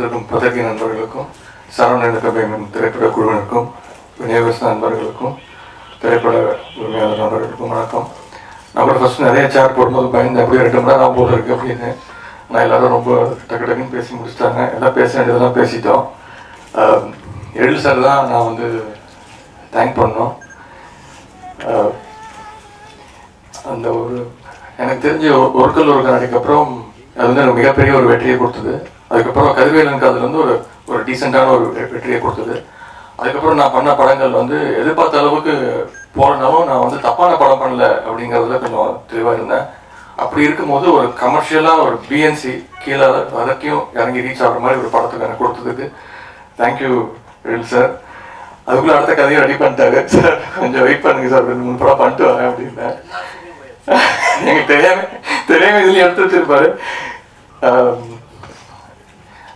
வந்திருக்கும் பதவி நண்பர்களுக்கும் சரவணன் கபேமன் திரைப்பட குழுவினருக்கும் விநியோகஸ்த நண்பர்களுக்கும் திரைப்பட உரிமையாளர் நண்பர்களுக்கும் வணக்கம். நான் ஃபஸ்ட்டு ஃபஸ்ட் நிறைய சேர் போடும்போது பயந்து அப்படியே ரெண்டு மணி நேரம் போல இருக்கு அப்படின்னு. நான் எல்லோரும் ரொம்ப டக்கு டக்குன்னு பேசி முடிச்சிட்டாங்க. எல்லாம் பேச வேண்டியதெல்லாம் பேசிட்டோம். எழில் சார் தான் நான் வந்து தேங்க் பண்ணோம். அந்த ஒரு எனக்கு தெரிஞ்ச ஒரு- ஒரு கல் ஒரு கண்ணாடிக்கு அப்புறம் அது வந்து எனக்கு மிகப்பெரிய ஒரு வெற்றியை கொடுத்தது. அதுக்கப்புறம் கதிர்வேலனுக்கு அதுல இருந்து ஒரு ஒரு டீசெண்டான ஒரு வெற்றியை கொடுத்தது. அதுக்கப்புறம் நான் பண்ண படங்கள் வந்து எதிர்பார்த்த அளவுக்கு போலனாலும் நான் வந்து தப்பான படம் பண்ணல அப்படிங்கிறதுல கொஞ்சம் தெளிவாக இருந்தேன். அப்படி இருக்கும்போது ஒரு கமர்ஷியலாக ஒரு பிஎன்சி கீழே வரைக்கும் இறங்கி ரீச் ஆகிற மாதிரி ஒரு படத்துக்கு எனக்கு கொடுத்ததுக்கு தேங்க்யூ எழில் சார் அதுக்குள்ள அடுத்த கதையை ரெடி பண்ணிட்டாரு. சார் கொஞ்சம் வெயிட் பண்ணுங்க சார் ரெண்டு மூணு படம் பண்ணிட்டு வரேன் அப்படின்னேன். எனக்கு தெரியாம தெரியாம இதுல எடுத்து வச்சிருப்பாரு.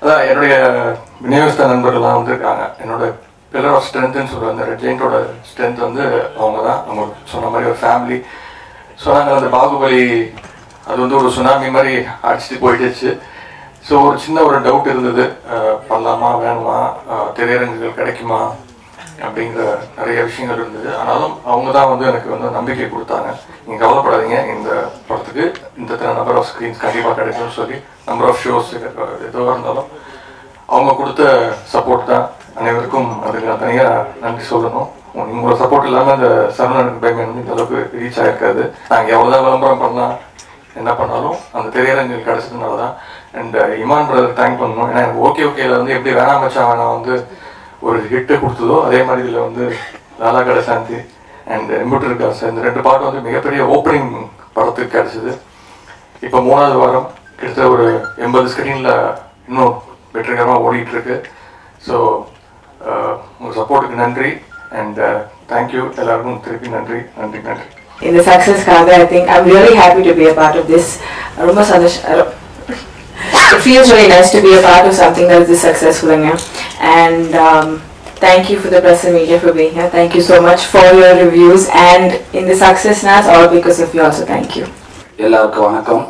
அதான் என்னுடைய விநியோகஸ்த நண்பர்கள்லாம் வந்திருக்காங்க. என்னோட பில்லர் ஆஃப் ஸ்ட்ரென்த்னு சொல்லுவாங்க அந்த ரெட் ஸ்ட்ரென்த் வந்து அவங்க தான் அவங்க சொன்ன மாதிரி ஒரு ஃபேமிலி சொன்னாங்க அந்த பாகுபலி அது வந்து ஒரு சுனாமி மாதிரி அடிச்சுட்டு போயிடுச்சு. ஸோ ஒரு சின்ன ஒரு டவுட் இருந்தது. பண்ணலாமா வேணுமா? திரையரங்குகள் கிடைக்குமா? அப்படிங்கிற நிறைய விஷயங்கள் இருந்தது. ஆனாலும் அவங்க தான் வந்து எனக்கு வந்து நம்பிக்கை கொடுத்தாங்க. நீங்கள் கவலைப்படாதீங்க. இந்த படத்துக்கு இந்த நம்பர் ஆஃப் ஸ்க்ரீன்ஸ் கண்டிப்பாக கிடைக்கும்னு சொல்லி நம்பர் ஆஃப் ஷோஸ் எதுவாக இருந்தாலும் அவங்க கொடுத்த சப்போர்ட் தான் அனைவருக்கும் அதுக்கு நான் தனியாக நன்றி சொல்லணும் உங்களோட சப்போர்ட் இல்லாமல் இந்த சரவணனுக்கு பயமே வந்து இந்த அளவுக்கு ரீச் ஆயிருக்காது நாங்கள் எவ்வளோதான் விளம்பரம் பண்ணால் என்ன பண்ணாலும் அந்த திரையரங்கில் கிடைச்சதுனால தான் அண்ட் இமான் பிரதர் தேங்க் பண்ணணும் ஏன்னா எனக்கு ஓகே ஓகேல வந்து எப்படி வேணாம் மச்சான் வேணாம் வந்து ஒரு ஹிட்டு கொடுத்ததோ அதே மாதிரி இதில் வந்து லாலா கடை சாந்தி அண்ட் எம்புட்டர் காசு இந்த ரெண்டு பாட்டு வந்து மிகப்பெரிய ஓப்பனிங் படத்துக்கு கிடைச்சது. இப்போ மூணாவது வாரம் கிட்டத்தட்ட ஒரு எண்பது ஸ்க்ரீனில் இன்னும் வெற்றிகரமாக ஓடிட்டு இருக்கு ஸோ uh, உங்கள் சப்போர்ட்டுக்கு நன்றி அண்ட் தேங்க்யூ uh, எல்லாருக்கும் திருப்பி நன்றி நன்றி நன்றி. இந்த சக்ஸஸ்க்காக I think I'm really happy to be a part of this ரொம்ப சந்தோஷம் uh, it feels really nice to be a part of something that is this successful thank you for the press and media for being here. Thank you so much for your reviews and in the success now it's all because of you also. Thank you. எல்லாருக்கும் வணக்கம்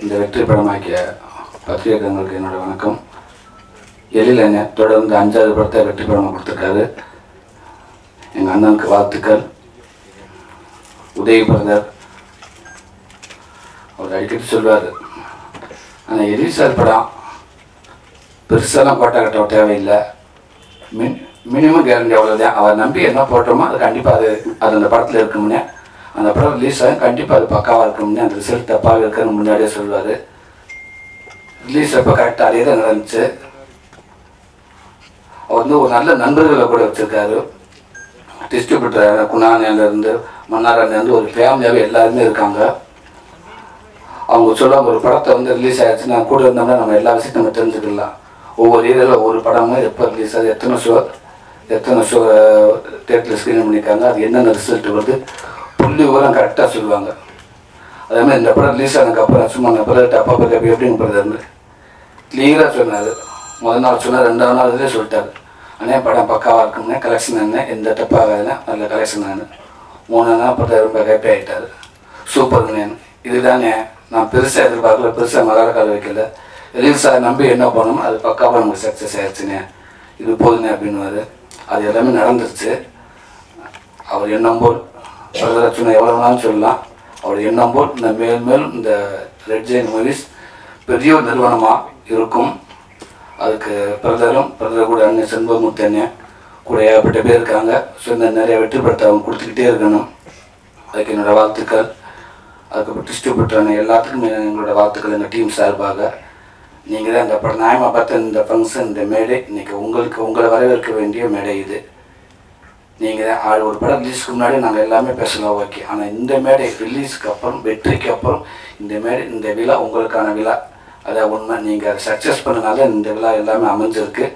இந்த வெற்றி படமாக்கிய பத்திரிகைங்களுக்கு என்னோட வணக்கம் எழில் அண்ணன் தொடர்ந்து அஞ்சாவது படத்தை வெற்றி படமாக கொடுத்துருக்காரு எங்கள் அண்ணனுக்கு வாழ்த்துக்கள் உதவி பிரதர் அவர் அடிக்கடி சொல்வார் ஆனால் எழில் சார் படம் பெருசெல்லாம் கோட்டை கட்ட தேவையில்லை மினிமம் கேரண்டி அவ்வளோதான் அவர் நம்பி என்ன போட்டோமோ அது கண்டிப்பாக அது அது அந்த படத்தில் இருக்கும்னே அந்த படம் ரிலீஸ் ஆகும் கண்டிப்பாக அது பக்காவாக இருக்கும்னே அந்த ரிசல்ட் தப்பாக இருக்குன்னு முன்னாடியே சொல்லுவார். ரிலீஸ் அப்போ கரெக்டாக அதே தான் நடந்துச்சு அவர் வந்து ஒரு நல்ல நண்பர்களை கூட வச்சுருக்காரு. டிஸ்ட்ரிபியூட்டர் குணானிலேருந்து மன்னாரிலேருந்து ஒரு ஃபேமிலியாகவே எல்லாருமே இருக்காங்க. அவங்க சொல்லுவாங்க ஒரு படத்தை வந்து ரிலீஸ் ஆயிடுச்சுன்னா கூட இருந்தோம்னா நம்ம எல்லா விஷயத்தையும் நம்ம தெரிஞ்சுக்கலாம். ஒவ்வொரு ஏரியாவில் ஒரு படமும் எப்போ ரிலீஸ் ஆகுது எத்தனை ஷோ எத்தனை ஷோ தேட்டரில் ஸ்க்ரீன் பண்ணியிருக்காங்க அது என்னென்ன ரிசல்ட் வருது புள்ளி விவரம் கரெக்டாக சொல்லுவாங்க. அதே மாதிரி இந்த படம் ரிலீஸ் ஆனதுக்கப்புறம் சும்மா நான் பிறகு அப்பா பிறகு எப்படின்னு பிறகு கிளியராக சொன்னார். முதல் நாள் சொன்னார் ரெண்டாவது நாள் இதே சொல்லிட்டார். அண்ணே படம் பக்காவாக இருக்குங்க கலெக்ஷன் என்ன எந்த டப்பாகாதுன்னா நல்ல கலெக்ஷன் நான் மூணு நாள் பார்த்தா ரொம்ப ஹாப்பி ஆகிட்டார் சூப்பர்ண்ணே இதுதாங்க நான் பெருசாக எதிர்பார்க்கல பெருசாக மகால கால வைக்கல. ரீல்ஸாக நம்பி என்ன பண்ணணும்? அது பக்காவாக நமக்கு சக்ஸஸ் ஆயிடுச்சுனே இது போதுனே அப்படின்னுவாரு. அது எல்லாமே நடந்துருச்சு. அவர் எண்ணம் போல் வரதட்சணை எவ்வளோ வேணாலும் சொல்லலாம். அவர் எண்ணம் போல் இந்த மேல் மேலும் இந்த ரெட் ஜெயின் மூவிஸ் பெரிய ஒரு நிறுவனமாக இருக்கும். அதுக்கு பிரதரும் பிரதர் கூட அண்ணன் செண்பகமூர்த்தி அண்ணன் கூட ஏகப்பட்ட பேர் இருக்காங்க. ஸோ இந்த நிறைய வெற்றி படத்தை அவங்க கொடுத்துக்கிட்டே இருக்கணும். அதுக்கு என்னோடய வாழ்த்துக்கள். அதுக்கப்புறம் டிஸ்ட்ரிபியூட்டர் அண்ணன் எல்லாத்துக்கும் எங்களோட வாழ்த்துக்கள். எங்கள் டீம் சார்பாக. நீங்கள் தான் இந்த படம் நியாயமாக பார்த்த இந்த ஃபங்க்ஷன் இந்த மேடை இன்னைக்கு உங்களுக்கு உங்களை வரவேற்க வேண்டிய மேடை இது. நீங்கள் தான் ஆள் ஒரு படம் ரிலீஸ்க்கு முன்னாடி நாங்கள் எல்லாமே பேசலாம் ஓகே. ஆனால் இந்த மேடை ரிலீஸ்க்கு அப்புறம் வெற்றிக்கு அப்புறம் இந்த மேடை இந்த விழா உங்களுக்கான விழா. அதை உண்மை. நீங்கள் அதை சக்ஸஸ் பண்ணனால இந்த விழா எல்லாமே அமைஞ்சிருக்கு.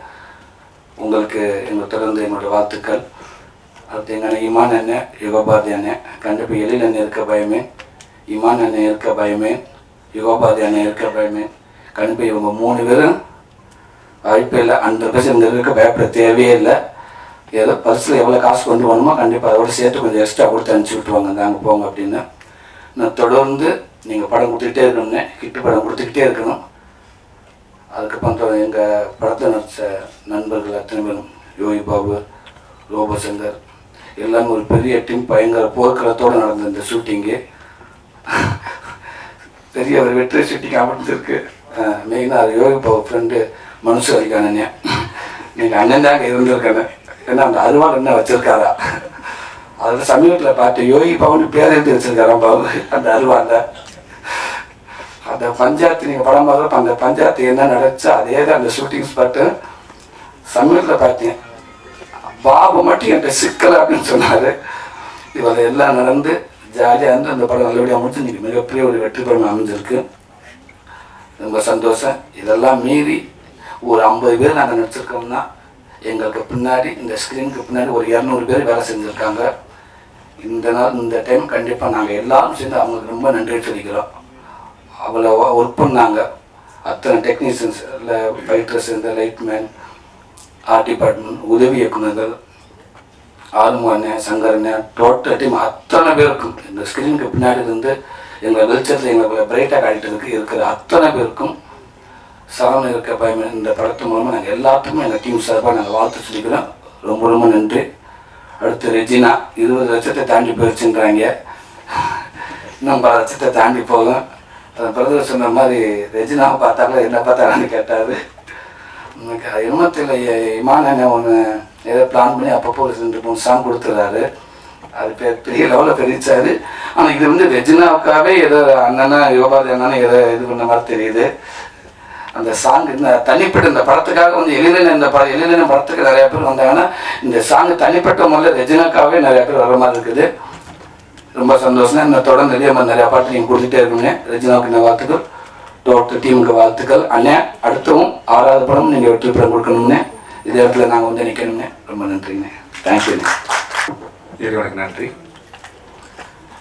உங்களுக்கு எங்கள் தொடர்ந்து என்னோட வாழ்த்துக்கள். அடுத்து எங்கள் இமான் அண்ணன் யுகபாதி அண்ணன் கண்டிப்பாக எழில் அண்ணன் இருக்க பயமே. இமான் அண்ணன் இருக்க பயமே. யுகபாதி அண்ணன் இருக்க பயமே. கண்டிப்பாக இவங்க மூணு பேரும் வாய்ப்பே இல்லை ஹண்ட்ரட் பர்சன்ட் இருக்க பயப்பட தேவையே இல்லை. ஏதோ பர்ஸில் எவ்வளோ காசு கொண்டு போகணுமோ கண்டிப்பாக அதோட சேர்த்து கொஞ்சம் எக்ஸ்ட்ரா கொடுத்து அனுப்பிச்சி விட்டுருவாங்க. அங்கே போங்க அப்படின்னு. நான் தொடர்ந்து நீங்கள் படம் கொடுத்துக்கிட்டே இருக்கணும்னே ஹிட் படம் கொடுத்துக்கிட்டே இருக்கணும். அதுக்கப்புறம் எங்கள் படத்தில் நடித்த நண்பர்கள் அத்தனை பேரும் யோகி பாபு லோபசங்கர் எல்லாமே ஒரு பெரிய டீம் பயங்கர போர்க்களத்தோடு நடந்த இந்த ஷூட்டிங்கு பெரிய ஒரு வெற்றி ஷூட்டிங் அமைஞ்சிருக்கு. மெயினாக அது யோகி பாபு ஃப்ரெண்டு மனுஷ அண்ணன். நீங்கள் அண்ணன் தாங்க இருந்திருக்கேன் ஏன்னா அந்த அருவாள் என்ன வச்சுருக்காரா? அதில் சமீபத்தில் பார்த்து யோகி பவுன் பேர் எழுதி வச்சிருக்காராம் பாபு அந்த அருவாண்ட அந்த பஞ்சாயத்து நீங்கள் படம் பார்க்குறப்ப அந்த பஞ்சாயத்து என்ன நடந்துச்சோ அதே தான் அந்த ஷூட்டிங் ஸ்பாட்டு சமீபத்தில் பார்த்தேன். பாபு மட்டும் என்கிட்ட சிக்கலை அப்படின்னு சொன்னார். இவர் எல்லாம் நடந்து ஜாலியாக இருந்து அந்த படம் நல்லபடியாக முடிச்சு இன்னைக்கு மிகப்பெரிய ஒரு வெற்றி படம் அமைஞ்சிருக்கு. ரொம்ப சந்தோஷம் இதெல்லாம் மீறி ஒரு ஐம்பது பேர் நாங்கள் நடிச்சிருக்கோம்னா எங்களுக்கு பின்னாடி இந்த ஸ்க்ரீனுக்கு பின்னாடி ஒரு இரநூறு பேர் வேலை செஞ்சுருக்காங்க. இந்த நாள் இந்த டைம் கண்டிப்பாக நாங்கள் எல்லாரும் சேர்ந்து அவங்களுக்கு ரொம்ப நன்றி சொல்லிக்கிறோம் அவ்வளோ ஒர்க் பண்ணாங்க. அத்தனை டெக்னீஷியன்ஸ் இல்லை ஃபைட்டர்ஸ் இந்த லைட்மேன் ஆர்ட் டிபார்ட்மெண்ட் உதவி இயக்குநர்கள் ஆறுமுகண்ணே சங்கரண்ணே டோட்டல் டீம் அத்தனை பேருக்கும். இந்த ஸ்க்ரீனுக்கு பின்னாடி இருந்து எங்களை வெளிச்சத்தில் எங்களை பிரைட்டாக காட்டிட்டு இருக்கிற அத்தனை பேருக்கும் சரவணன் இருக்க பயம் இந்த படத்து மூலமாக நாங்கள் எல்லாத்துக்குமே எங்கள் டீம் சார்பாக நாங்கள் வாழ்த்து சொல்லிக்கிறோம். ரொம்ப ரொம்ப நன்றி. அடுத்து ரெஜினா இருபது லட்சத்தை தாண்டி போயிடுச்சுன்றாங்க இன்னும் பல லட்சத்தை தாண்டி போகும். பிரதர் சொன்ன மாதிரி ரெஜினாவை பார்த்தாலும் என்ன பார்த்தாங்கன்னு கேட்டார். எனக்கு அது என்னமோ தெரியல ஒன்று ஏதோ பிளான் பண்ணி அப்பப்போ ஒரு ரெண்டு மூணு சாங் கொடுத்துட்றாரு அது பெ- பெரிய லெவலில் தெரிவிச்சாரு ஆனால் இது வந்து ரெஜினாவுக்காகவே ஏதோ அண்ணனா யோகாதி அண்ணனா ஏதோ இது பண்ண மாதிரி தெரியுது. அந்த சாங் இந்த தனிப்பட்ட இந்த படத்துக்காக வந்து எழிலன் இந்த படம் எழிலன் படத்துக்கு நிறைய பேர் வந்தாங்கன்னா இந்த சாங் தனிப்பட்ட முறையில் ரெஜினாக்காகவே நிறைய பேர் வர மாதிரி இருக்குது. ரொம்ப சந்தோஷம். இந்த தொடர்ந்து இதே மாதிரி நிறைய பாட்டு நீங்கள் கொடுத்துட்டே இருக்கணும் ரெஜினாவுக்கு இந்த வாழ்த்துக்கள். டோட்டல் டீமுக்கு வாழ்த்துக்கள். அண்ணன் அடுத்தவும் ஆறாவது படம் நீங்கள் வெற்றி படம் கொடுக்கணும்னே. இதே இடத்துல நாங்கள் வந்து நிற்கணும்னே ரொம்ப நன்றிங்க தேங்க்யூண்ணே இறைவனுக்கு நன்றி.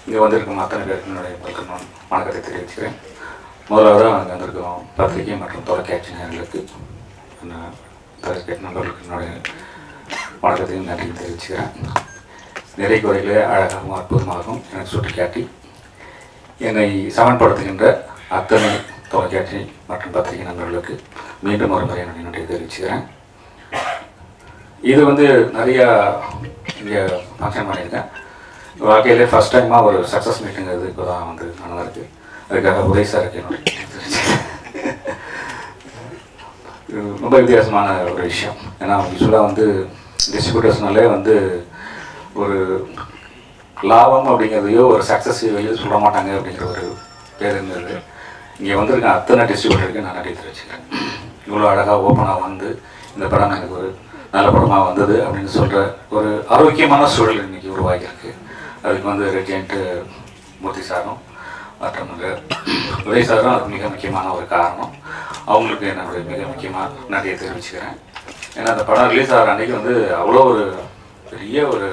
இங்கே வந்திருக்கும் அத்தனை பேருக்கு என்னுடைய வணக்கம் வணக்கத்தை தெரிவிச்சுக்கிறேன். முதலாவதாக அங்கே வந்திருக்கும் பத்திரிகை மற்றும் தொலைக்காட்சி நேரங்களுக்கு நான் தொலைக்காட்சி நண்பர்களுக்கு என்னுடைய வணக்கத்தையும் நன்றியும் தெரிவிச்சுக்கிறேன். நிறை குறைகளே அழகாகவும் அற்புதமாகவும் எனக்கு சுட்டிக்காட்டி என்னை சமன்படுத்துகின்ற அத்தனை தொலைக்காட்சி மற்றும் பத்திரிகை நண்பர்களுக்கு மீண்டும் ஒரு முறை என்னுடைய நன்றியை தெரிவிச்சுக்கிறேன். இது வந்து நிறையா இங்கே ஃபங்க்ஷன் பண்ணியிருக்கேன் வாழ்க்கையிலே ஃபஸ்ட் டைமாக ஒரு சக்ஸஸ் மீட்டிங் இது இப்போ தான் வந்து நடந்திருக்கு அதுக்காக உதவி சார் என்னுடைய ரொம்ப வித்தியாசமான ஒரு விஷயம். ஏன்னா யூஸ்வலாக வந்து டிஸ்ட்ரிபியூட்டர்ஸ்னாலே வந்து ஒரு லாபம் அப்படிங்கிறதையோ ஒரு சக்ஸஸ் சக்ஸஸையோ சொல்ல மாட்டாங்க அப்படிங்கிற ஒரு பேர் இருந்தது. இங்கே வந்திருக்க அத்தனை டிஸ்ட்ரிபியூட்டருக்கு நான் நன்றி தெரிவிச்சுக்கிறேன். இவ்வளோ அழகாக ஓப்பனாக வந்து இந்த படம் எனக்கு ஒரு நல்ல படமாக வந்தது அப்படின்னு சொல்கிற ஒரு ஆரோக்கியமான சூழல் இன்றைக்கி உருவாகியிருக்கு. அதுக்கு வந்து ரெஜென்ட்டு மூர்த்தி சாரும் மற்றும் உதய சாரும் அது மிக முக்கியமான ஒரு காரணம். அவங்களுக்கு என்னுடைய மிக முக்கியமாக நன்றியை தெரிவிச்சுக்கிறேன். ஏன்னா அந்த படம் ரிலீஸ் ஆகிற அன்றைக்கி வந்து அவ்வளோ ஒரு பெரிய ஒரு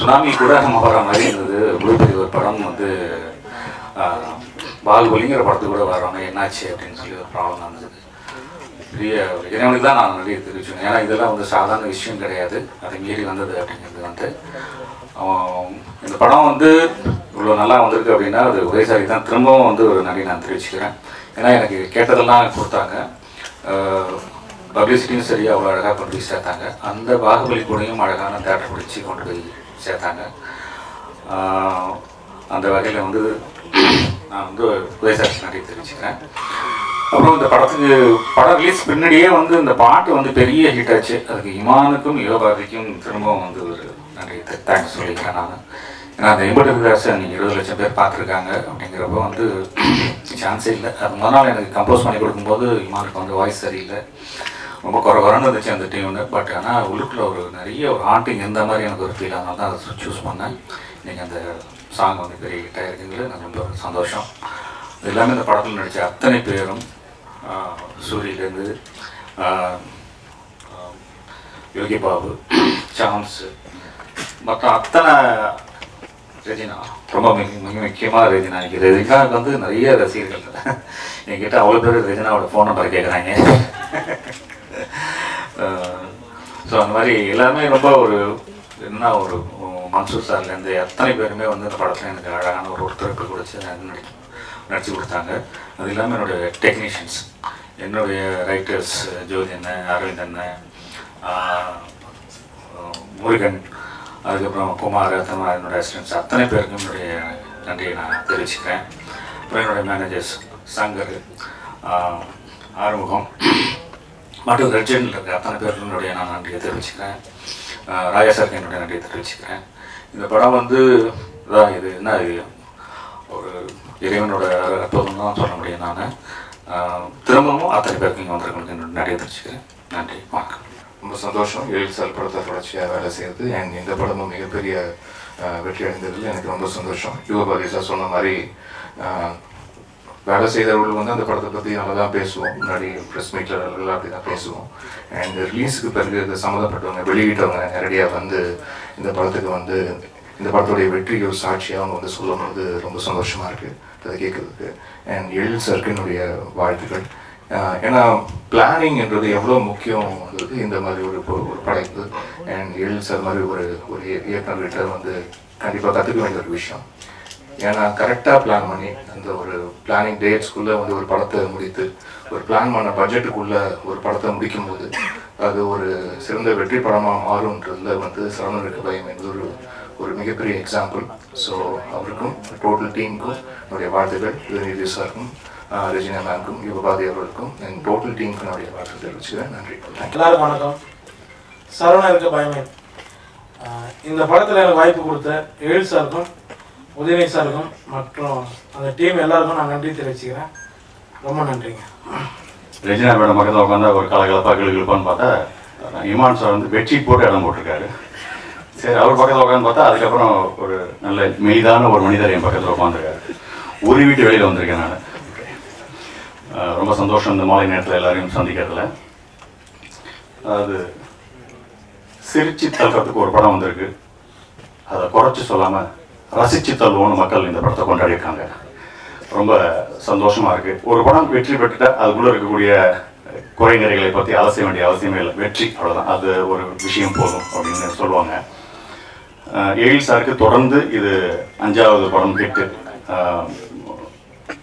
சுனாமி கூட நம்ம வர மாதிரி இருந்தது. இவ்வளோ பெரிய ஒரு படம் வந்து பால் பாகுபலிங்கிற படத்துக்கு கூட வர்றாங்க என்னாச்சு அப்படின்னு சொல்லி ஒரு ப்ராப்ளம் இருந்தது பெரிய இறைவனுக்கு தான் நான் நிறைய தெரிவிச்சேன் ஏன்னா இதெல்லாம் வந்து சாதாரண விஷயம் கிடையாது. அதை மீறி வந்தது அப்படிங்கிறது வந்து இந்த படம் வந்து இவ்வளோ நல்லா வந்திருக்கு அப்படின்னா அது உதயசாரி தான். திரும்பவும் வந்து ஒரு நன்றி நான் தெரிவிச்சுக்கிறேன். ஏன்னா எனக்கு கேட்டதெல்லாம் கொடுத்தாங்க. பப்ளிசிட்டியும் சரி அவ்வளோ அழகாக கொண்டு போய் சேர்த்தாங்க. அந்த பாகுபலி கூடயும் அழகான தேட்டர் பிடிச்சி கொண்டு போய் சேர்த்தாங்க. அந்த வகையில் வந்து நான் வந்து உதயசாரி நன்றி தெரிவிச்சுக்கிறேன். அப்புறம் இந்த படத்துக்கு படம் ரிலீஸ் பின்னாடியே வந்து இந்த பாட்டு வந்து பெரிய ஹிட் ஆச்சு. அதுக்கு இமானுக்கும் யோகாதிக்கும் திரும்பவும் வந்து ஒரு நன்றி. தேங்க்ஸ் சொல்லிக்கிறேன் நான் ஏன்னா அந்த எண்பது நீங்கள் இருபது லட்சம் பேர் பார்த்துருக்காங்க அப்படிங்கிறப்ப வந்து சான்ஸே இல்லை. அது முதல் நாள் எனக்கு கம்போஸ் பண்ணி கொடுக்கும்போது இமானுக்கு வந்து வாய்ஸ் சரியில்லை. ரொம்ப குறை குறைன்னு இருந்துச்சு அந்த டியூனு பட் ஆனால் உள்ளுக்குள்ள ஒரு நிறைய ஒரு ஹாண்டிங் இருந்த மாதிரி எனக்கு ஒரு ஃபீல் அதனால தான் அதை சூஸ் பண்ணேன். இன்றைக்கி அந்த சாங் வந்து பெரிய ஹிட் ஆகிருக்குங்கிறது எனக்கு ரொம்ப சந்தோஷம். எல்லாமே இந்த படத்தில் நடித்த அத்தனை பேரும் சூரியிலேருந்து யோகி பாபு சான்ஸ் மற்ற அத்தனை ரஜினா ரொம்ப மிக மிக முக்கியமாக ரஜினா. இன்னைக்கு ரஜினாவுக்கு வந்து நிறைய ரசிகர்கள். என்கிட்ட அவ்வளோ பேர் ரஜினாவோட ஃபோன் நம்பர் கேட்குறாங்க ஸோ அந்த மாதிரி எல்லாமே ரொம்ப ஒரு என்ன ஒரு மன்சூர் சார்லேருந்து அத்தனை பேருமே வந்து இந்த படத்தில் எனக்கு அழகான ஒரு ஒத்துழைப்பு கொடுத்து நடிச்சு நடித்து கொடுத்தாங்க அது இல்லாமல் என்னோடய டெக்னீஷியன்ஸ் என்னுடைய ரைட்டர்ஸ் ஜோதி அண்ணன் அரவிந்த் அண்ணன் முருகன் அதுக்கப்புறம் குமார் அத்தனை என்னுடைய அசிஸ்டன்ஸ் அத்தனை பேருக்கும் என்னுடைய நன்றியை நான் தெரிவிச்சுக்கிறேன். அப்புறம் என்னுடைய மேனேஜர்ஸ் சங்கர் ஆறுமுகம் மற்றும் ரெட்ஜெண்டில் இருக்க அத்தனை பேருக்கும் என்னுடைய நான் நன்றியை தெரிவிச்சுக்கிறேன். ராஜா சாருக்கு என்னுடைய நன்றியை தெரிவிச்சுக்கிறேன். இந்த படம் வந்து இதான் இது என்ன இது? ஒரு இறைவனோட அற்புதம் தான் சொல்ல முடியும் நான். திரும்பவும் அத்தனை பேருக்கு இங்கே வந்திருக்கவங்களுக்கு என்னோட நிறைய நன்றி வணக்கம். ரொம்ப சந்தோஷம். எழில் சார் படத்தை தொடர்ச்சியாக வேலை செய்யறது அண்ட் இந்த படமும் மிகப்பெரிய வெற்றி அடைந்ததில் எனக்கு ரொம்ப சந்தோஷம். யுவபாதி சார் சொன்ன மாதிரி வேலை செய்தவர்கள் வந்து அந்த படத்தை பற்றி நல்லா தான் பேசுவோம். முன்னாடி ப்ரெஸ் மீட்டில் எல்லாம் அப்படி தான் பேசுவோம் அண்ட் ரிலீஸுக்கு பிறகு இது சம்மந்தப்பட்டவங்க வெளியிட்டவங்க நேரடியாக வந்து இந்த படத்துக்கு வந்து இந்த படத்துடைய வெற்றிக்கு ஒரு சாட்சியாக அவங்க வந்து சொல்லும்போது ரொம்ப சந்தோஷமாக இருக்குது அதை கேட்குறதுக்கு. அண்ட் எழில் சாருக்கு என்னுடைய வாழ்த்துக்கள். ஆஹ் ஏன்னா பிளானிங்ன்றது எவ்வளோ முக்கியம்ன்றது இந்த மாதிரி ஒரு ஒரு படைப்பு. அண்ட் எழில் சார் மாதிரி ஒரு ஒரு இயக்குநர்கிட்ட வந்து கண்டிப்பாக கற்றுக்க வேண்டிய ஒரு விஷயம். ஏன்னா கரெக்டாக பிளான் பண்ணி அந்த ஒரு பிளானிங் டேட்ஸ்க்குள்ளே வந்து ஒரு படத்தை முடித்து ஒரு பிளான் பண்ண பட்ஜெட்டுக்குள்ளே ஒரு படத்தை முடிக்கும்போது அது ஒரு சிறந்த வெற்றி படமாக மாறும்ன்றதுல வந்து சரவணனுக்கு பயம் என்பது ஒரு ஒரு மிகப்பெரிய எக்ஸாம்பிள் ஸோ அவருக்கும் டோட்டல் டீமுக்கும் என்னுடைய வாழ்த்துக்கள். உதயநிதி சாருக்கும் ரெஜினா மேம்க்கும் யுவபாதி அவர்களுக்கும் என் டோட்டல் டீமுக்கு என்னுடைய வாழ்த்து தெரிவிச்சுக்கிறேன். நன்றி. எல்லாருக்கும் வணக்கம். சரவணருக்கு பயமே. ஆஹ் இந்த படத்தில் எனக்கு வாய்ப்பு கொடுத்த எழில் சாருக்கும் உதயநிதி சாருக்கும் மற்றும் அந்த டீம் எல்லாருக்கும் நான் நன்றி தெரிவிச்சுக்கிறேன். ரொம்ப நன்றிங்க. ரெஜினா மேடம் பக்கத்தில் உட்காந்தா ஒரு கலகலப்பாக கிளுகிழப்பான்னு பார்த்தா இமான் சார் வந்து பெட்ஷீட் போட்டு இடம் போட்டிருக்காரு. சரி அவர் பக்கத்தில் உட்காந்து பார்த்தா அதுக்கப்புறம் ஒரு நல்ல மெய்தான ஒரு மனிதர் என் பக்கத்தில் உட்காந்துருக்காரு ஒரு வீட்டு வெளியில் வந்திருக்கேன் நான். ரொம்ப சந்தோஷம் இந்த மாலை நேரத்தில் எல்லாரையும் சந்திக்கிறதுல. அது சிரிச்சு தள்ளுறதுக்கு ஒரு படம் வந்திருக்கு. அதை குறைச்சி சொல்லாமல் ரசித்து தள்ளுவோம்னு மக்கள் இந்த படத்தை கொண்டாடியிருக்காங்க. ரொம்ப சந்தோஷமாக இருக்குது ஒரு படம் வெற்றி பெற்றுட்டா அதுக்குள்ளே இருக்கக்கூடிய குறைநிறைகளை பற்றி அலச வேண்டிய அவசியமே இல்லை. வெற்றி அவ்வளோதான் அது ஒரு விஷயம் போதும் அப்படின்னு சொல்லுவாங்க. எழில் சாருக்கு தொடர்ந்து இது அஞ்சாவது படம் ஹிட்டு.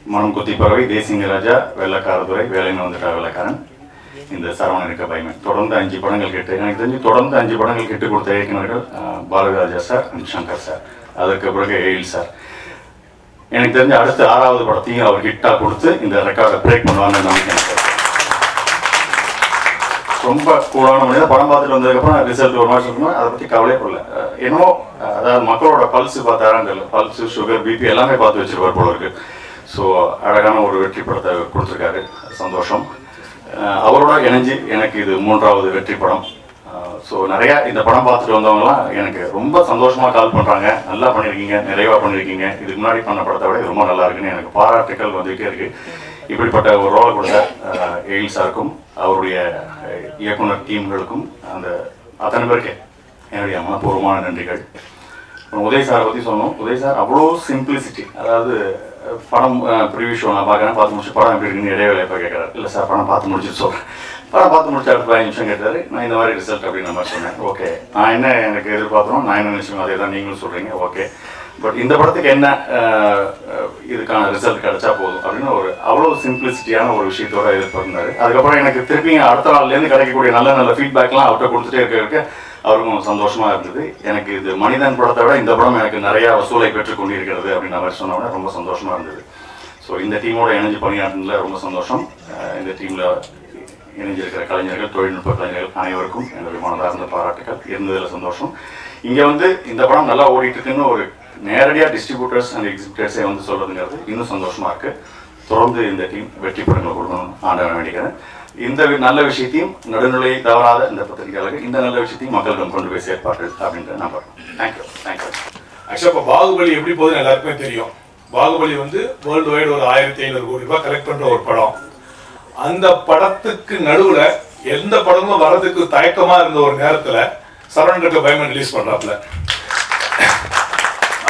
மனம் குத்தி பறவை தேசிங்க ராஜா வெள்ளக்காரதுரை வேலைன்னு வந்துட்டா வெள்ளக்காரன். இந்த சரவணன் இருக்க பயமே தொடர்ந்து அஞ்சு படங்கள் கேட்டு எனக்கு தெரிஞ்சு தொடர்ந்து அஞ்சு படங்கள் கேட்டு கொடுத்த இயக்குநர்கள் அஹ் Bharathiraja sir and Shankar sir. அதற்கு பிறகு எழில் சார். எனக்கு தெரிஞ்ச அடுத்த ஆறாவது படத்தையும் அவர் ஹிட்டாக கொடுத்து இந்த ரெக்கார்டை பிரேக் பண்ணுவாங்கன்னு நம்பிக்கை ரொம்ப கூடான மனிதர் படம் பார்த்துட்டு வந்ததுக்கப்புறம் ரிசல்ட் ஒரு மாதிரி சொல்லணும் அதை பற்றி கவலையே படல. அஹ் என்னமோ அதாவது மக்களோட பல்ஸ் பார்த்தாரான்னு தெரியல பல்ஸ் சுகர் பிபி எல்லாமே பார்த்து வச்சிருப்பார் போல இருக்கு. ஸோ அழகான ஒரு வெற்றி படத்தை கொடுத்துருக்காரு. சந்தோஷம். அவரோட இணைஞ்சு எனக்கு இது மூன்றாவது வெற்றி படம். ஸோ நிறைய இந்த படம் பார்த்துட்டு வந்தவங்கலாம் எனக்கு ரொம்ப சந்தோஷமாக கால் பண்ணுறாங்க நல்லா பண்ணியிருக்கீங்க. நிறைவாக பண்ணியிருக்கீங்க. இதுக்கு முன்னாடி பண்ண படத்தை விட ரொம்ப நல்லா இருக்குன்னு எனக்கு பாராட்டுக்கள் வந்துகிட்டே இருக்குது இப்படிப்பட்ட ஒரு ரோலை கொடுத்த எழில் சாருக்கும் அவருடைய இயக்குனர் டீம்களுக்கும் அந்த அத்தனை பேருக்கு என்னுடைய மனப்பூர்வமான நன்றிகள். உதய் சாரை பற்றி சொன்னோம் உதய் சார் அவ்வளோ சிம்பிளிசிட்டி அதாவது படம் ப்ரிவியூ ஷோ நான் பார்க்குறேன் பார்த்து முடிச்சு படம் எப்படி இருக்குன்னு இடைவேளை இப்போ கேட்குறாரு. இல்லை சார் படம் பார்த்து முடிச்சுட்டு சொல்கிறேன் படம் பார்த்து முடிச்சு அடுத்த பதினஞ்சு நிமிஷம் கேட்டார். நான் இந்த மாதிரி ரிசல்ட் அப்படின்னு மாதிரி சொன்னேன். ஓகே. நான் என்ன எனக்கு எதிர்பார்க்குறோம்? நான் என்ன நினைச்சோம் அதே தான் நீங்களும் சொல்கிறீங்க ஓகே. பட் இந்த படத்துக்கு என்ன இதுக்கான ரிசல்ட் கிடைச்சா போதும் அப்படின்னு ஒரு அவ்வளோ சிம்பிளிசிட்டியான ஒரு விஷயத்தோட எதிர்பார்த்தாரு அதுக்கப்புறம் எனக்கு திருப்பி அடுத்த நாள்லேருந்து கிடைக்கக்கூடிய நல்ல நல்ல ஃபீட்பேக்லாம் அவர்கிட்ட கொடுத்துட்டே இருக்க இருக்க அவருக்கும் சந்தோஷமா இருந்தது. எனக்கு இது மனிதன் படத்தை விட இந்த படம் எனக்கு நிறைய வசூலை பெற்றுக் கொண்டிருக்கிறது அப்படின்னு அவர் சொன்ன ரொம்ப சந்தோஷமா இருந்தது. ஸோ இந்த டீமோட இணைஞ்சு பணியாற்றினதுல ரொம்ப சந்தோஷம். இந்த டீம்ல இணைஞ்சிருக்கிற கலைஞர்கள் தொழில்நுட்ப கலைஞர்கள் அனைவருக்கும் என்னுடைய மனதார்ந்த பாராட்டுகள் இருந்ததில் சந்தோஷம். இங்கே வந்து இந்த படம் நல்லா ஓடிட்டு இருக்குன்னு ஒரு நேரடியாக டிஸ்ட்ரிபியூட்டர்ஸ் அண்ட் எக்ஸிபிட்டர்ஸே வந்து சொல்றதுங்கிறது இன்னும் சந்தோஷமா இருக்கு. தொடர்ந்து இந்த டீம் வெற்றி படங்களை கொடுக்கணும்னு ஆண்டவன் வேண்டிக்கிறேன். இந்த நல்ல விஷயத்தையும் நடுநிலை தவறாத இந்த பத்திரிகையாளர்கள் இந்த நல்ல விஷயத்தையும் மக்களிடம் கொண்டு போய் சேர்ப்பார்கள் அப்படின்ற பார்க்கணும் தேங்க்யூ தேங்க்யூ ஆக்சுவலாக இப்போ பாகுபலி எப்படி போகுதுன்னு எல்லாருக்குமே தெரியும். பாகுபலி வந்து வேர்ல்டு வைடு ஒரு ஆயிரத்தி ஐநூறு கோடி ரூபாய் கலெக்ட் பண்ற ஒரு படம். அந்த படத்துக்கு நடுவுல எந்த படமும் வர்றதுக்கு தயக்கமா இருந்த ஒரு நேரத்துல சரவண் இருக்க பயமன் ரிலீஸ் பண்றாப்ல.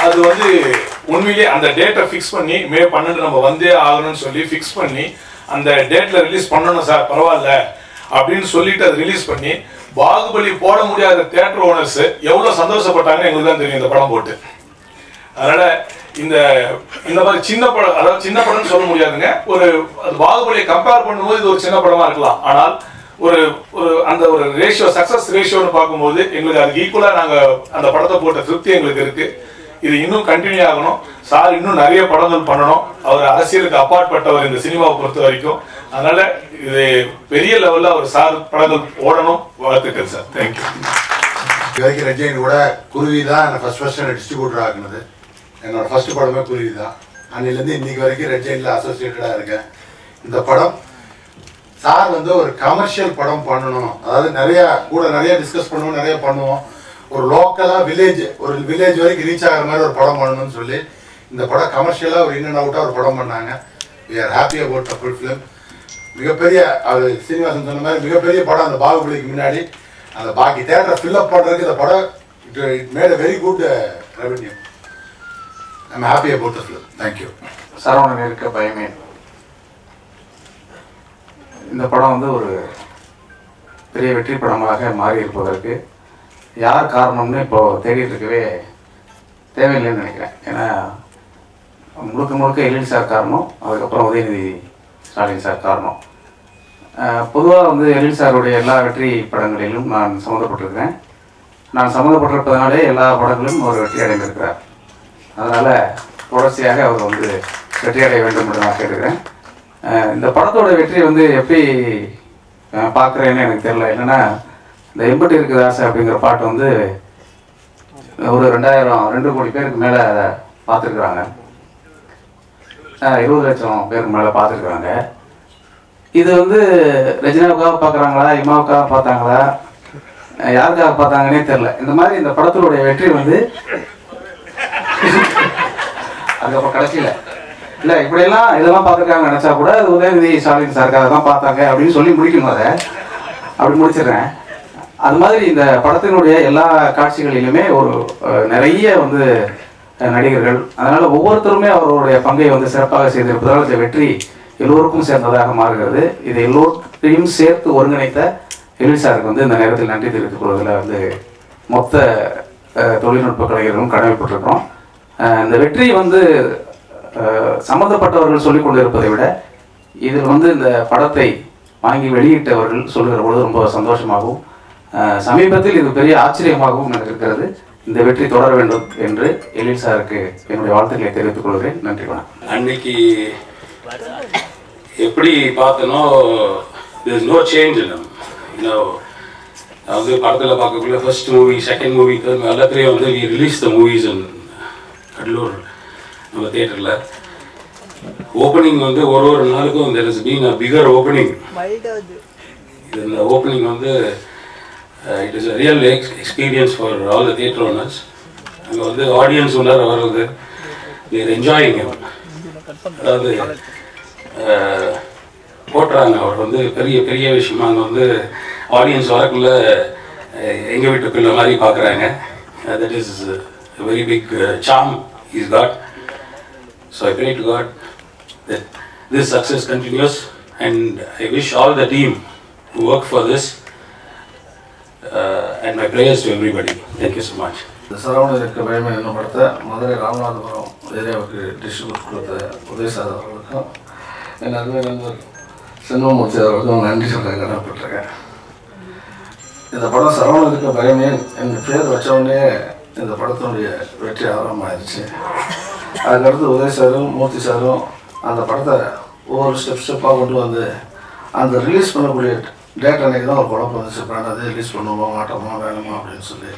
அது வந்து உண்மையிலேயே அந்த டேட்டை ஃபிக்ஸ் பண்ணி மே பன்னெண்டு நம்ம வந்தே ஆகணும்னு சொல்லி ஃபிக்ஸ் பண்ணி அந்த டேட்டில் ரிலீஸ் பண்ணணும் சார் பரவாயில்ல அப்படின்னு சொல்லிட்டு அதை ரிலீஸ் பண்ணி பாகுபலி போட முடியாத தியேட்டர் ஓனர்ஸ் எவ்வளோ சந்தோஷப்பட்டாங்கன்னு எங்களுக்கு தான் தெரியும் இந்த படம் போட்டு. அதனால இந்த இந்த மாதிரி சின்ன படம் அதாவது சின்ன படம்னு சொல்ல முடியாதுங்க. ஒரு பாகுபலியை கம்பேர் பண்ணும்போது இது ஒரு சின்ன படமா இருக்கலாம். ஆனால் ஒரு ஒரு அந்த ஒரு ரேஷியோ சக்சஸ் ரேஷியோன்னு பார்க்கும்போது எங்களுக்கு அதுக்கு ஈக்குவலாக நாங்கள் அந்த படத்தை போட்ட திருப்தி எங்களுக்கு இருக்குது இது இன்னும் கண்டினியூ ஆகணும். சார் இன்னும் நிறைய படங்கள் பண்ணணும். அவர் அரசியலுக்கு அப்பாற்பட்டவர் இந்த சினிமாவை பொறுத்த வரைக்கும். அதனால இது பெரிய லெவல்ல அவர் சார் படங்கள் ஓடணும். வாழ்த்துக்கள் சார். தேங்க்யூ இது வரைக்கும் ரஜினி கூட குருவி தான் என்னை ஃபஸ்ட் ஃபஸ்ட் என்ன டிஸ்ட்ரிபியூட்டர் ஆகினது என்னோட ஃபர்ஸ்ட் படமே குருவி தான். அன்னிலேருந்து இன்னைக்கு வரைக்கும் ரஜினியில் அசோசியேட்டடாக இருக்கேன். இந்த படம் சார் வந்து ஒரு கமர்ஷியல் படம் பண்ணணும். அதாவது நிறையா கூட நிறைய டிஸ்கஸ் பண்ணுவோம் நிறைய பண்ணுவோம். ஒரு லோக்கலாக வில்லேஜ் ஒரு வில்லேஜ் வரைக்கும் ரீச் ஆகிற மாதிரி ஒரு படம் பண்ணணும்னு சொல்லி இந்த படம் கமர்ஷியலாக ஒரு இன் அண்ட் அவுட்டாக ஒரு படம் பண்ணாங்க. We are happy about full film மிகப்பெரிய அது சீனிவாசன் சொன்ன மாதிரி மிகப்பெரிய படம் அந்த பாகுபலிக்கு முன்னாடி. அந்த பாக்கி தேட்டரை ஃபில்அப் பண்ணுறதுக்கு இந்த படம் it it made a very good revenue I'm happy about the film thank you Saravanan இருக்க பயமே. இந்த படம் வந்து ஒரு பெரிய வெற்றி படமாக மாறி இருப்பதற்கு யார் காரணம்னு இப்போ தேடிட்டு இருக்கவே தேவையில்லைன்னு நினைக்கிறேன். ஏன்னா முழுக்க முழுக்க எழில் சார் காரணம் அதுக்கப்புறம் உதயநிதி ஸ்டாலின் சார் காரணம். பொதுவாக வந்து எழில் சாருடைய எல்லா வெற்றி படங்களிலும் நான் சம்மந்தப்பட்டிருக்கிறேன். நான் சம்மந்தப்பட்டிருப்பதனாலே எல்லா படங்களும் ஒரு வெற்றி அடைந்திருக்கிறார். அதனால் தொடர்ச்சியாக அவர் வந்து வெற்றி அடைய வேண்டும் என்று நான் கேட்டுக்கிறேன். இந்த படத்தோட வெற்றி வந்து எப்படி பார்க்குறேன்னு எனக்கு தெரியல. என்னென்னா இந்த எம்பட்டு இருக்குது ஆசை அப்படிங்கிற பாட்டு வந்து ஒரு ரெண்டாயிரம் ரெண்டு கோடி பேருக்கு மேலே அதை பார்த்துருக்குறாங்க. இருபது லட்சம் பேருக்கு மேலே பார்த்துருக்குறாங்க. இது வந்து ரஜினாவுக்காக பார்க்குறாங்களா இமாவுக்காக பார்த்தாங்களா? யாருக்காக பார்த்தாங்கன்னே தெரில இந்த மாதிரி இந்த படத்தினுடைய வெற்றி வந்து அதுக்கப்புறம் கடைசியில். இல்லை இப்படியெல்லாம் இதெல்லாம் பார்த்துருக்காங்க நினச்சா கூட உதயநிதி ஸ்டாலின் சாருக்காக தான் பார்த்தாங்க அப்படின்னு சொல்லி முடிக்கணும் அதை. அப்படி முடிச்சிடுறேன். அது மாதிரி இந்த படத்தினுடைய எல்லா காட்சிகளிலுமே ஒரு நிறைய வந்து நடிகர்கள் அதனால ஒவ்வொருத்தருமே அவருடைய பங்கை வந்து சிறப்பாக செய்திருப்பதால் இந்த வெற்றி எல்லோருக்கும் சேர்ந்ததாக மாறுகிறது. இது எல்லோரையும் சேர்த்து ஒருங்கிணைத்த எழில் சாருக்கு வந்து இந்த நேரத்தில் நன்றி தெரிவித்துக் கொள்வதில் வந்து மொத்த தொழில்நுட்ப கலைஞர்களும் கடமைப்பட்டிருக்கிறோம். இந்த வெற்றி வந்து சம்மந்தப்பட்டவர்கள் சம்பந்தப்பட்டவர்கள் சொல்லிக் கொண்டிருப்பதை விட இதில் வந்து இந்த படத்தை வாங்கி வெளியிட்டவர்கள் சொல்லுகிற பொழுது ரொம்ப சந்தோஷமாகவும் சமீபத்தில் இது பெரிய ஆச்சரியமாகவும் எனக்கு இருக்கிறது இந்த வெற்றி தொடர வேண்டும் என்று எழில் சாருக்கு என்னுடைய வாழ்த்துக்களை தெரிவித்துக் கொள்கிறேன். நன்றி வணக்கம். அன்னைக்கு எப்படி பார்த்தனோ there's நோ சேஞ்ச் வந்து படத்தில் பார்க்கக்குள்ள ஃபர்ஸ்ட் மூவி செகண்ட் மூவி எல்லாத்துலேயும் வந்து we release the movies in Cuddalore நம்ம தேட்டரில் ஓப்பனிங் வந்து ஒரு ஒரு நாளுக்கும் there is been a bigger opening இந்த ஓப்பனிங் வந்து it is a real experience for all the theatre owners அங்கே வந்து ஆடியன்ஸ் உள்ளார வர்றது தேர் என்ஜாயிங் அதாவது போட்டுறாங்க. அவர் வந்து பெரிய பெரிய விஷயமா அங்கே வந்து ஆடியன்ஸ் வரக்குள்ள எங்கள் எங்க வீட்டுக்குள்ள மாதிரி பார்க்குறாங்க that is very big Sam is God so I pray to God this success continues and I wish all the team work for this my prayers to everybody thank you so much இந்த சரவணன் இருக்க பயமே என்ன படத்தை மதுரை ராமநாதபுரம் ஏரியாவுக்கு distribute கொடுத்த உதயசார் அவர்களுக்கும் என் அருமை நண்பர் செல்வமூர்த்தி அவர்களுக்கும் நன்றி சொல்ல கடமைப்பட்டிருக்கேன். இந்த படம் சரவணன் இருக்க பயமே என் பேர் வச்ச இந்த படத்தினுடைய வெற்றி ஆரம்பமாயிருச்சு. அதுக்கடுத்து உதய் சாரும் மூர்த்தி சாரும் அந்த படத்தை ஒவ்வொரு ஸ்டெப் ஸ்டெப்பாக கொண்டு வந்து அந்த ரிலீஸ் பண்ணக்கூடிய டேட் அன்றைக்கி தான் ஒரு குழப்பம் வந்துச்சு அப்புறம் அதே ரிலீஸ் பண்ணுவோமா மாட்டோமா வேணுமா அப்படின்னு சொல்லி.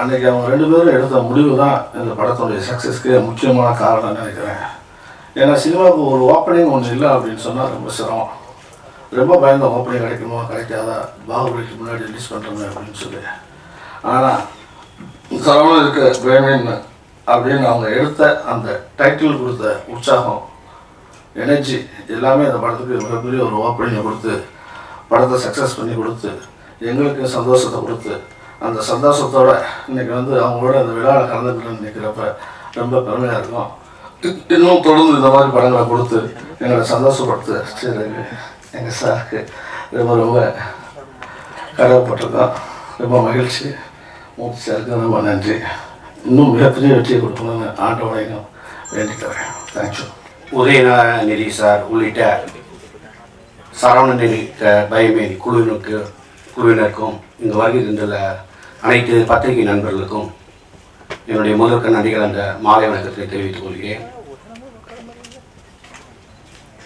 அன்றைக்கி அவங்க ரெண்டு பேரும் எடுத்த முடிவு தான் இந்த படத்துடைய சக்ஸஸ்க்கு முக்கியமான காரணம்னு நினைக்கிறேன். ஏன்னா சினிமாவுக்கு ஒரு ஓப்பனிங் ஒன்று இல்லை அப்படின்னு சொன்னால் ரொம்ப சிரமம். ரொம்ப பயந்த ஓப்பனிங் கிடைக்குமா கிடைக்காதா? பாகுபலிக்கு முன்னாடி ரிலீஸ் பண்ணுறோமே அப்படின்னு சொல்லி. ஆனால் சரவணம் இருக்க பிரேமின் அப்படின்னு அவங்க எடுத்த அந்த டைட்டில் கொடுத்த உற்சாகம் எனர்ஜி எல்லாமே அந்த படத்துக்கு மிகப்பெரிய ஒரு ஓப்பனிங்கை கொடுத்து படத்தை சக்ஸஸ் பண்ணி கொடுத்து எங்களுக்கு சந்தோஷத்தை கொடுத்து அந்த சந்தோஷத்தோடு இன்னைக்கு வந்து அவங்களோட அந்த விழாவில் கலந்துக்கிட்டு நிற்கிறப்ப ரொம்ப பெருமையாக இருக்கும். இன்னும் தொடர்ந்து இந்த மாதிரி படங்களை கொடுத்து எங்களை சந்தோஷப்படுத்து சரி எங்கள் சாருக்கு ரொம்ப ரொம்ப கடவுப்பட்டிருக்கோம் ரொம்ப மகிழ்ச்சி. மூர்த்தி சாருக்கு ரொம்ப நன்றி. இன்னும் மிகப்பெரிய வெற்றியை கொடுக்கணும்னு ஆண்டவனையும் வேண்டிக்கிறேன். தேங்க்யூ உதயநிதி சார் உள்ளிட்ட சரவணநிலை பயமேரி குழுவினருக்கு குழுவினருக்கும் இங்கு வருகை தந்துள்ள அனைத்து பத்திரிகை நண்பர்களுக்கும் என்னுடைய முதற்க நன்றிகள் அந்த மாலை வணக்கத்தை தெரிவித்துக் கொள்கிறேன்.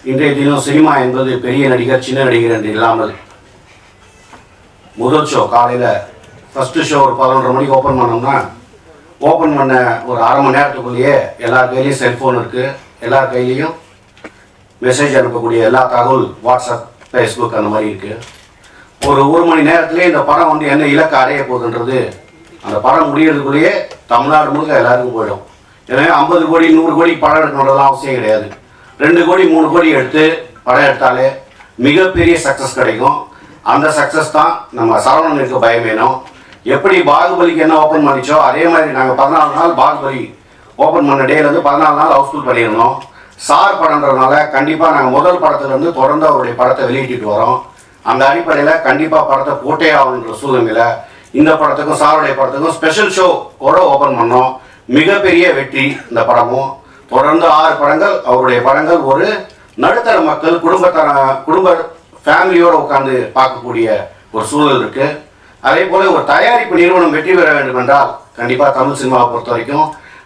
இன்றைய தினம் சினிமா என்பது பெரிய நடிகர் சின்ன நடிகர் என்று இல்லாமல் முதல் ஷோ காலையில் ஃபஸ்ட்டு ஷோ ஒரு பதினொன்றரை மணிக்கு ஓப்பன் பண்ணோம்னா ஓப்பன் பண்ண ஒரு அரை மணி நேரத்துக்குள்ளேயே எல்லார் கையிலையும் செல்ஃபோன் இருக்குது எல்லார் கையிலையும் மெசேஜ் அனுப்பக்கூடிய எல்லா தகவல் வாட்ஸ்அப் ஃபேஸ்புக் அந்த மாதிரி இருக்குது ஒரு ஒரு மணி நேரத்திலே இந்த படம் வந்து என்ன இலக்க அடைய போகுதுன்றது அந்த படம் முடியறதுக்குள்ளேயே தமிழ்நாடு முழுக்க எல்லாருக்கும் போயிடும். எனவே ஐம்பது கோடி நூறு கோடி படம் எடுக்கணுன்றதுலாம் அவசியம் கிடையாது. ரெண்டு கோடி மூணு கோடி எடுத்து படம் எடுத்தாலே மிகப்பெரிய சக்ஸஸ் கிடைக்கும். அந்த சக்ஸஸ் தான் நம்ம சரவணன் இருக்க பயம் வேணும். எப்படி பாகுபலிக்கு என்ன ஓப்பன் பண்ணிச்சோ அதே மாதிரி நாங்கள் பதினாலு நாள் பாகுபலி ஓப்பன் பண்ண டேலேருந்து பதினாலு நாள் ஹவுஸ்ஃபுல் பண்ணியிருந்தோம். சார் படம்ன்றதுனால கண்டிப்பாக நாங்கள் முதல் படத்துலேருந்து தொடர்ந்து அவருடைய படத்தை வெளியிட்டு வரோம். அந்த அடிப்படையில் கண்டிப்பாக படத்தை போட்டே ஆகணுன்ற சூழ்நிலை இந்த படத்துக்கும் சாருடைய படத்துக்கும் ஸ்பெஷல் ஷோ கூட ஓப்பன் பண்ணோம். மிகப்பெரிய வெற்றி இந்த படமும். தொடர்ந்து ஆறு படங்கள் அவருடைய படங்கள் ஒரு நடுத்தர மக்கள் குடும்பத்தர குடும்ப ஃபேமிலியோடு உட்காந்து பார்க்கக்கூடிய ஒரு சூழல் இருக்குது அதே போல் ஒரு தயாரிப்பு நிறுவனம் வெற்றி பெற வேண்டும் என்றால் கண்டிப்பாக தமிழ் சினிமாவை பொறுத்த வரைக்கும்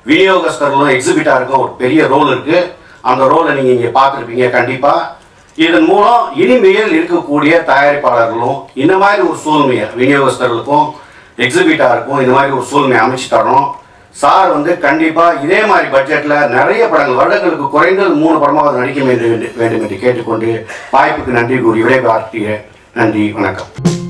விநியோகஸ்தர்களும் எக்ஸிபிட்டாக இருக்கும் ஒரு பெரிய ரோல் இருக்குது அந்த ரோலை நீங்கள் இங்கே பார்த்துருப்பீங்க. கண்டிப்பாக இதன் மூலம் இனிமேல் இருக்கக்கூடிய தயாரிப்பாளர்களும் இந்த மாதிரி ஒரு சூழ்நிலையை விநியோகஸ்தர்களுக்கும் எக்ஸிபிட்டாருக்கும் இந்த மாதிரி ஒரு சூழ்நிலையை அமைச்சு தரணும். சார் வந்து கண்டிப்பாக இதே மாதிரி பட்ஜெட்டில் நிறைய படங்கள் வருடங்களுக்கு குறைந்தது மூணு படமாவது நடிக்க வேண்டும் வேண்டும் என்று கேட்டுக்கொண்டு வாய்ப்புக்கு நன்றி கூறி விடைபார்க்கிறேன் நன்றி வணக்கம்.